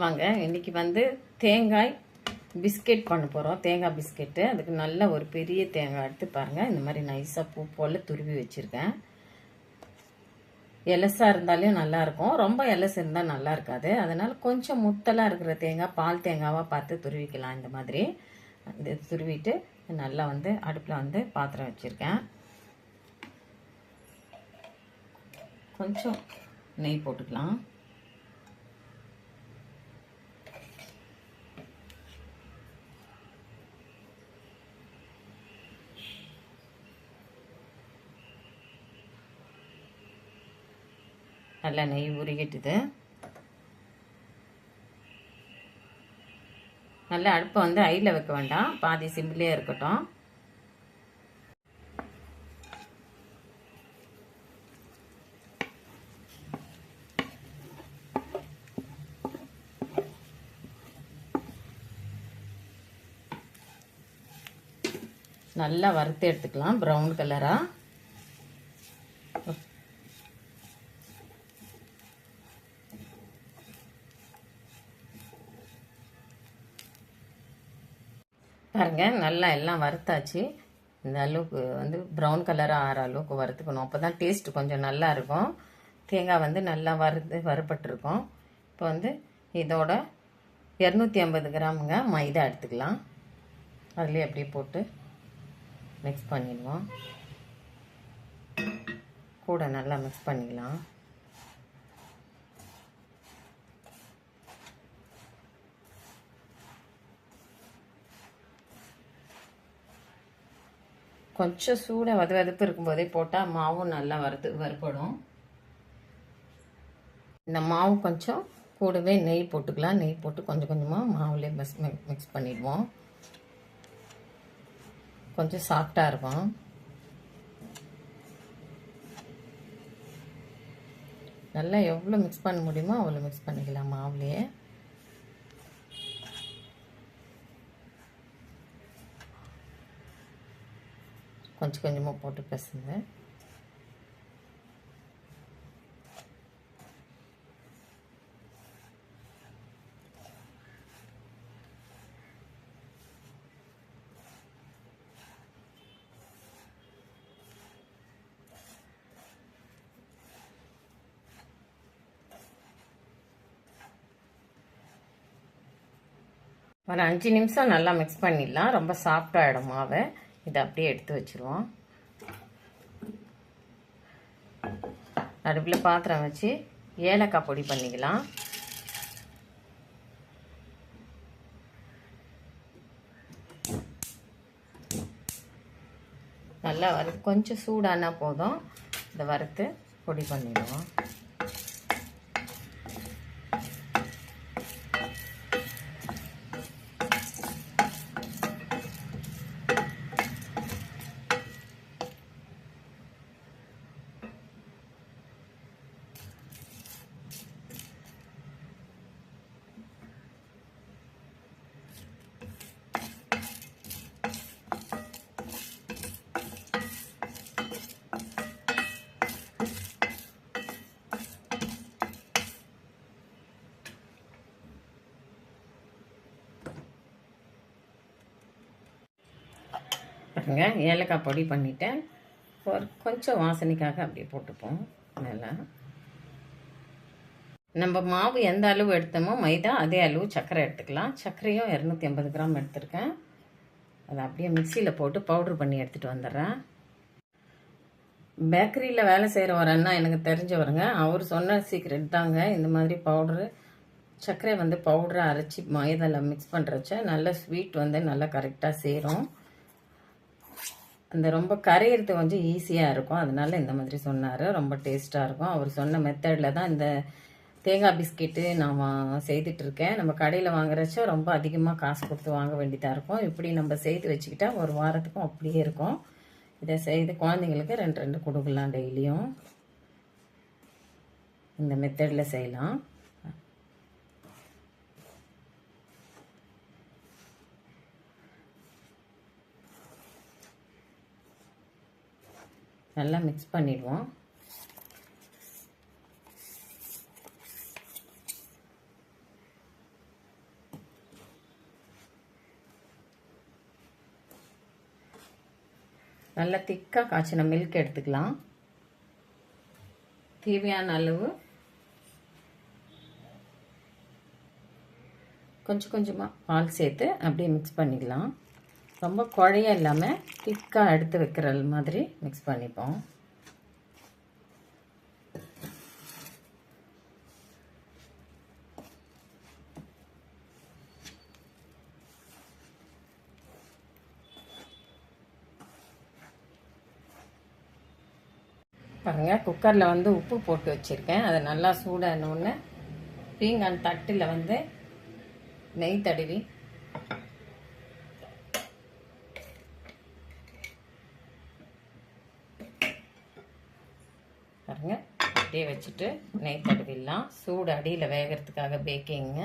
வாங்க இன்றைக்கி வந்து தேங்காய் பிஸ்கெட் பண்ண போகிறோம் தேங்காய் பிஸ்கெட்டு. அதுக்கு நல்ல ஒரு பெரிய தேங்காய் எடுத்து பாருங்கள் இந்த மாதிரி நைஸாக பூ போல் துருவி வச்சுருக்கேன். எலசாக இருந்தாலும் நல்லாயிருக்கும் ரொம்ப எலசு இருந்தால் நல்லா இருக்காது. அதனால் கொஞ்சம் முத்தலாக இருக்கிற தேங்காய் பால் தேங்காவாக பார்த்து துருவிக்கலாம் இந்த மாதிரி. இது துருவிட்டு நல்லா வந்து அடுப்பில் வந்து பாத்திரம் வச்சுருக்கேன். கொஞ்சம் நெய் போட்டுக்கலாம். நல்லா நெய் உருகிட்டுது. நல்லா அடுப்பை வந்து ஐயில் வைக்க வேண்டாம். பாதி சிம்பிளே இருக்கட்டும். நல்லா வறுத்து எடுத்துக்கலாம். ப்ரௌன் கலராக பாருங்க நல்லா எல்லாம் வறுத்தாச்சு. இந்த அளவுக்கு வந்து ப்ரௌன் கலராக ஆகிற அளவுக்கு வறுத்துக்கணும். அப்போ தான் டேஸ்ட் கொஞ்சம் நல்லா இருக்கும். தேங்காய் வந்து நல்லா வறுத்து வறுபட்டுருக்கும். இப்போ வந்து இதோட இரநூத்தி ஐம்பது கிராமுங்க மைதா எடுத்துக்கலாம். அதுலேயே அப்படியே போட்டு மிக்ஸ் பண்ணிடுவோம். கூட நல்லா மிக்ஸ் பண்ணிக்கலாம். கொஞ்சம் சூட வத வதப்பு இருக்கும்போதே போட்டால் மாவும் நல்லா வறுத்து வறுப்படும் இந்த மாவு கொஞ்சம் கூடவே நெய் போட்டுக்கலாம். நெய் போட்டு கொஞ்சம் கொஞ்சமாக மாவுலேயே மிஸ் மிக்ஸ் பண்ணிடுவோம். கொஞ்சம் சாஃப்டாக இருக்கும். நல்லா எவ்வளோ மிக்ஸ் பண்ண முடியுமோ அவ்வளோ மிக்ஸ் பண்ணிக்கலாம் மாவுலேயே. கொஞ்சம் கொஞ்சமாக போட்டு பேசுங்க. ஒரு அஞ்சு நிமிஷம் நல்லா மிக்ஸ் பண்ணிடலாம். ரொம்ப சாஃப்டாகிடும் மாவை. இதை அப்படியே எடுத்து வச்சுருவோம். அடுப்பில் பாத்திரம் வச்சு ஏலக்காய் பொடி பண்ணிக்கலாம். நல்லா வறு கொஞ்சம் சூடானால் போதும். இதை வறுத்து பொடி பண்ணிடுவோம். பாருங்க ஏலக்காய் பொடி பண்ணிட்டேன். ஒரு கொஞ்சம் வாசனைக்காக அப்படியே போட்டுப்போம். மேலே நம்ம மாவு எந்த அளவு எடுத்தோமோ மைதா அதே அளவு சர்க்கரை எடுத்துக்கலாம். சர்க்கரையும் இரநூத்தி ஐம்பது கிராம் எடுத்திருக்கேன். அதை அப்படியே மிக்சியில் போட்டு பவுட்ரு பண்ணி எடுத்துகிட்டு வந்துடுறேன். பேக்கரியில் வேலை செய்கிற ஒரு அண்ணா எனக்கு தெரிஞ்சவருங்க. அவர் சொன்ன சீக்ரெட் தாங்க. இந்த மாதிரி பவுட்ரு சர்க்கரை வந்து பவுடரை அரைச்சி மைதாவில் மிக்ஸ் பண்ணுறச்ச நல்ல ஸ்வீட் வந்து நல்லா கரெக்டாக சேரும். அந்த ரொம்ப கரையிறது கொஞ்சம் ஈஸியாக இருக்கும். அதனால இந்த மாதிரி சொன்னார். ரொம்ப டேஸ்ட்டாக இருக்கும். அவர் சொன்ன மெத்தடில் தான் இந்த தேங்காய் பிஸ்கெட்டு நான் செய்துட்ருக்கேன் நம்ம கடையில் வாங்குறச்சோ ரொம்ப அதிகமாக காசு கொடுத்து வாங்க வேண்டியதாக இருக்கும். இப்படி நம்ம செய்து வச்சுக்கிட்டா ஒரு வாரத்துக்கும் அப்படியே இருக்கும். இதை செய்து குழந்தைங்களுக்கு ரெண்டு ரெண்டு கொடுக்கலாம் டெய்லியும். இந்த மெத்தடில் செய்யலாம். நல்லா மிக்ஸ் பண்ணிடுவோம். நல்லா திக்காக காய்ச்சின மில்க் எடுத்துக்கலாம். தேவையான அளவு கொஞ்சம் கொஞ்சமாக பால் சேர்த்து அப்படியே மிக்ஸ் பண்ணிக்கலாம். ரொம்ப குழைய இல்லாமல் திக்காக எடுத்து வைக்கிற மாதிரி மிக்ஸ் பண்ணிப்போம். பாருங்கள் குக்கரில் வந்து உப்பு போட்டு வச்சுருக்கேன். அதை நல்லா சூடானோடனே பீங்கான் தட்டில் வந்து நெய் தடவி பாருங்க. அப்படியே வச்சுட்டு நெய் தடவிடலாம். சூடு அடியில் வேகிறதுக்காக பேக்கிங்க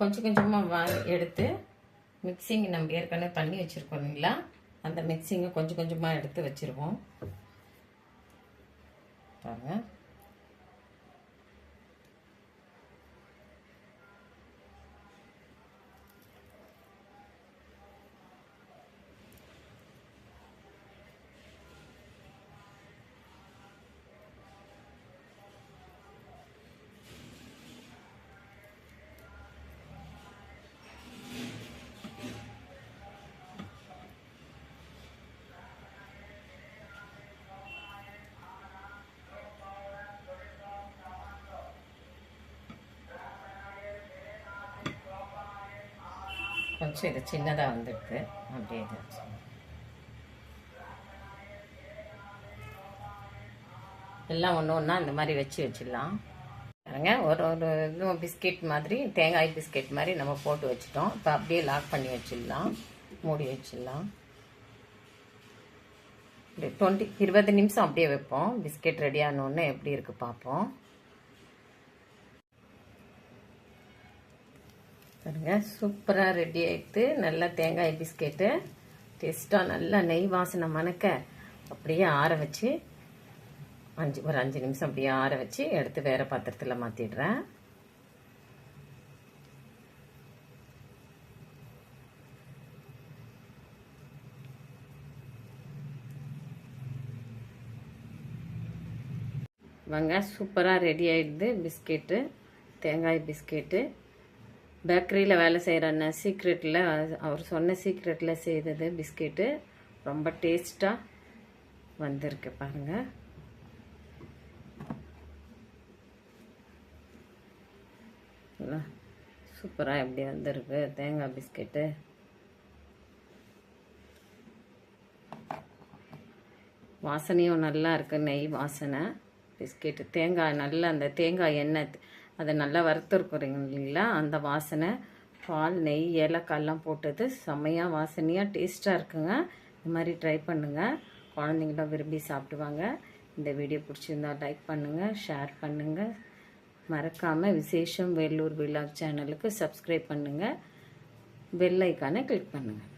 கொஞ்சம் கொஞ்சமாக வா எடுத்து மிக்சிங் நம்ம ஏற்கனவே பண்ணி வச்சுருக்கோம் இல்லைங்களா? அந்த மிக்சிங்கை கொஞ்சம் கொஞ்சமாக எடுத்து வச்சுருவோம். பாருங்கள் கொஞ்சம் இது சின்னதாக வந்திருக்கு. அப்படியே இது எல்லாம் ஒன்று ஒன்றா இந்த மாதிரி வச்சு வச்சிடலாம். பாருங்க ஒரு ஒரு இதுவும் பிஸ்கெட் மாதிரி தேங்காய் பிஸ்கெட் மாதிரி நம்ம போட்டு வச்சிட்டோம். இப்போ அப்படியே லாக் பண்ணி வச்சிடலாம். மூடி வச்சிடலாம். டுவெண்ட்டி இருபது நிமிஷம் அப்படியே வைப்போம். பிஸ்கெட் ரெடி ஆனோடனே எப்படி இருக்கு பார்ப்போம். பாருங்க. சூப்பராக ரெடி ஆகிட்டு நல்லா தேங்காய் பிஸ்கெட்டு டேஸ்ட்டாக நல்லா நெய் வாசனை மணக்க அப்படியே ஆற வச்சு அஞ்சு ஒரு அஞ்சு நிமிஷம் அப்படியே ஆற வச்சு எடுத்து வேற பாத்திரத்தில் மாற்றிடுறேன் வாங்க சூப்பராக ரெடி ஆகிடுது பிஸ்கெட்டு தேங்காய் பிஸ்கெட்டு. பேக்கரியில் வேலை செய்கிற அண்ணன் சீக்ரெட்டில் அவர் சொன்ன சீக்ரெட்டில் செய்தது பிஸ்கெட்டு. ரொம்ப டேஸ்ட்டாக வந்திருக்கு பாருங்கள் சூப்பராக எப்படி வந்திருக்கு தேங்காய் பிஸ்கெட்டு. வாசனையும் நல்லா இருக்குது நெய் வாசனை. பிஸ்கெட்டு தேங்காய் நல்லா அந்த தேங்காய் எண்ணெய் அதை நல்லா வறுத்துருக்குறீங்க இல்லைங்களா? அந்த வாசனை பால் நெய் ஏலக்காயெல்லாம் போட்டது செம்மையாக வாசனையாக டேஸ்ட்டாக இருக்குங்க. இந்த மாதிரி ட்ரை பண்ணுங்கள் குழந்தைங்களாம் விரும்பி சாப்பிடுவாங்க. இந்த வீடியோ பிடிச்சிருந்தா லைக் பண்ணுங்கள் ஷேர் பண்ணுங்கள் மறக்காமல் விசேஷம் வேலூர் விழா சேனலுக்கு சப்ஸ்கிரைப் பண்ணுங்கள் பெல் ஐக்கானை கிளிக் பண்ணுங்கள்